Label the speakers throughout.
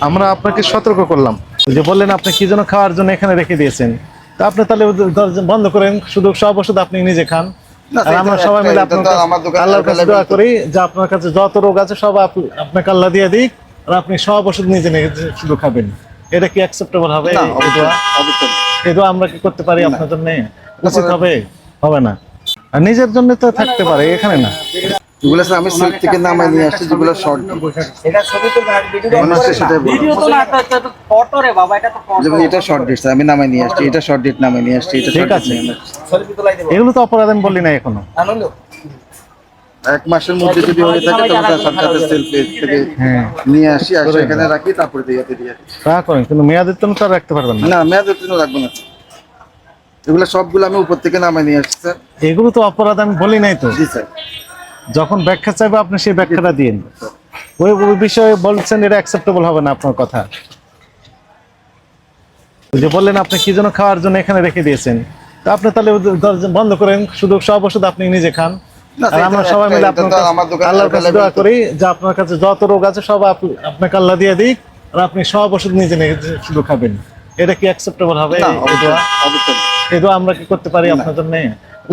Speaker 1: আমরা আপনাকে সতর্ক করলাম। যে বললেন আপনি কি যেন খাওয়ার জন্য এখানে রেখে দিয়েছেন। তা আপনি তাহলে বন্ধ করেন শুধু সব ওষুধ আপনি নিজে খান। আমরা সবাই মিলে কাছে- আল্লাহর কাছে দোয়া করি যে আপনার কাছে যত রোগ আছে সব আপ- আপনাকে আল্লাহ দিয়ে দিক আর আপনি সব ওষুধ নিজে নিজে শুধু খাবেন। এটা কি অ্যাকসেপ্টেবল হবে। এই দোয়া আমরা কি করতে পারি আপনার জন্য? উচিত হবে? হবে না। আর নিজের জন্য তো থাকতে পারে এখানে না।
Speaker 2: যেগুলো স্যার আমি সিল্ক থেকে নামাই নিয়ে আসছি যেগুলো শর্ট
Speaker 3: এটা ছবি তো ভিডিও তো না এটা এটা তো ফটো রে বাবা এটা তো ফটো
Speaker 2: যেমন এটা শর্ট ডেট আমি নামাই নিয়ে আসছি এটা শর্ট ডেট নামাই নিয়ে আসছি এটা
Speaker 1: ঠিক আছে।
Speaker 3: ছবি তো লাই দেব।
Speaker 1: এগুলো তো অপরাধ আমি বলি না
Speaker 3: এখনও।
Speaker 2: এক মাসের মধ্যে যদি হয়ে থাকে তখন তার সাথে সেল থেকে
Speaker 1: হ্যাঁ।
Speaker 2: নিয়ে আসি আর সেখানে রাখি তারপরে দিয়ে দিয়ে
Speaker 1: তা করেন কিন্তু মেয়াদের জন্য তো আর রাখতে পারবেন না।
Speaker 2: না মেয়াদের জন্য রাখব না। এগুলো সবগুলো আমি উপর থেকে নামাই নিয়ে আসছি স্যার।
Speaker 1: এগুলো তো অপরাধ আমি বলি নাই তো।
Speaker 2: জি স্যার।
Speaker 1: যখন ব্যাখ্যা চাইবে আপনি সেই ব্যাখ্যাটা দিন ওই ওই বিষয়ে বলছেন এটা অ্যাকসেপ্টেবল হবে না আপনার কথা। যে বললেন আপনি কি যেন খাওয়ার জন্য এখানে রেখে দিয়েছেন। তা আপনি তাহলে বন্ধ করেন শুধু সব ওষুধ আপনি নিজে খান। আমরা সবাই মিলে আপনার আল্লাহর কাছে দোয়া করি যে আপনার কাছে যত রোগ আছে সব আপনাকে আল্লাহ দিয়ে দিক আর আপনি সব ওষুধ নিজে নিজে শুধু খাবেন। এটা কি অ্যাকসেপ্টেবল হবে? এই দোয়া? আমরা কি করতে পারি আপনার জন্য?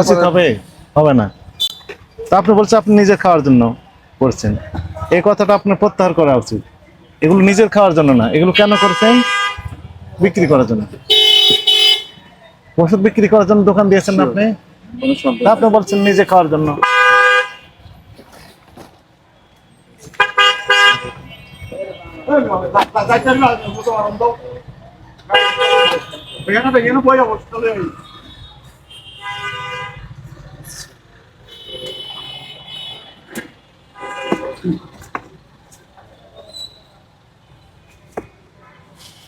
Speaker 1: উচিত হবে? হবে না। আপনি বলছেন আপনি নিজের খাওয়ার জন্য করছেন। এই কথাটা আপনার প্রত্যাহার করা উচিত। এগুলো নিজের খাওয়ার জন্য না। এগুলো কেন করছেন? বিক্রি করার জন্য। ওষুধ বিক্রি করার জন্য দোকান দিয়েছেন না আপনি আপনি বলছেন নিজে খাওয়ার জন্য।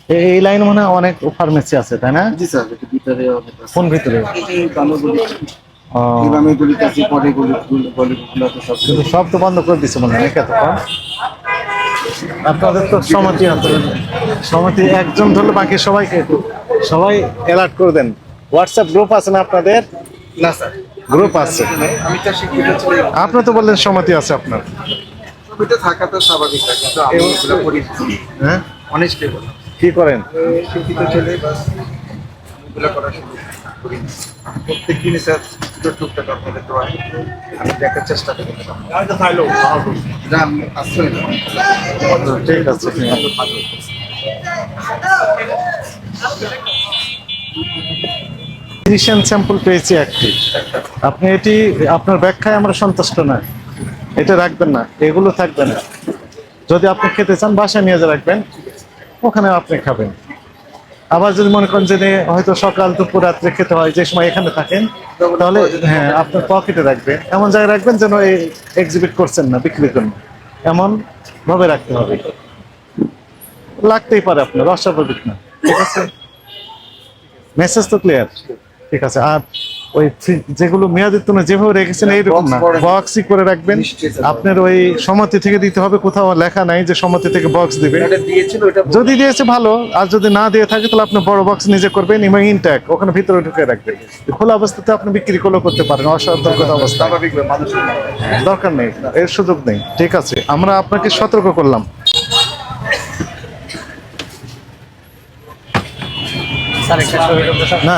Speaker 1: এই লাইন মনে অনেক ফার্মেসি আছে তাই না?
Speaker 2: জি স্যার ভিতরে অনেক আছে।
Speaker 1: কোন ভিতরে?
Speaker 2: গুলি পরে গুলি গুলি তো সব
Speaker 1: কিন্তু সব তো বন্ধ করে দিচ্ছে মনে হয় আপনাদের তো সমিতি আছে। সমিতি একজন ধরলে বাকি সবাইকে সবাই অ্যালার্ট করে দেন। হোয়াটসঅ্যাপ গ্রুপ আছে না আপনাদের?
Speaker 2: না স্যার।
Speaker 1: গ্রুপ আছে। আপনি তো বললেন সমিতি আছে আপনার।
Speaker 2: ছবিতে থাকা তো স্বাভাবিক না, কিন্তু আমি এগুলো করি
Speaker 1: হ্যাঁ?
Speaker 2: অনেস্টলি বলি
Speaker 1: কি করেন?
Speaker 2: শিক্ষিত ছেলে বাস এগুলো করা শুরু করি প্রত্যেক দিনই স্যার ছোট টুকটাক আপনাদের তো আমি দেখার চেষ্টা করি। আমি আসলে
Speaker 1: ঠিক আছে ফিজিশিয়ান স্যাম্পল পেয়েছি একটি। আপনি এটি আপনার ব্যাখ্যায় আমরা সন্তুষ্ট না এটা রাখবেন না, এগুলো থাকবে না। যদি আপনি খেতে চান, বাসায় নিয়ে যা রাখবেন ওখানে আপনি খাবেন। আবার যদি মনে করেন যে হয়তো সকাল, দুপুর, রাত্রে খেতে হয়, যে সময় এখানে থাকেন, তাহলে হ্যাঁ আপনার পকেটে রাখবেন। এমন জায়গায় রাখবেন যেন এই এক্সিবিট করছেন না, বিক্রির জন্য। এমন ভাবে রাখতে হবে। লাগতেই পারে আপনার, অস্বাভাবিক না। ঠিক আছে? মেসেজ তো ক্লিয়ার ঠিক আছে, আর ওই যেগুলো মেয়াদের জন্য যেভাবে রেখেছেন এইরকম না। বক্সই করে রাখবেন। আপনার ওই সমাতি থেকে দিতে হবে কোথাও লেখা নাই যে সমাতি থেকে বক্স দিবে।
Speaker 2: এটা দিয়েছিল ওটা
Speaker 1: যদি দিয়েছে ভালো। আর যদি না দিয়ে থাকে তাহলে আপনি বড় বক্স নিজে করবেন এবং ইনট্যাক ওখানে ভিতরে ঢুকে রাখবেন। খোলা অবস্থাতে আপনি বিক্রি করলেও করতে পারেন অসতর্কতা অবস্থা। দরকার নেই এর সুযোগ নেই। ঠিক আছে আমরা আপনাকে সতর্ক করলাম। না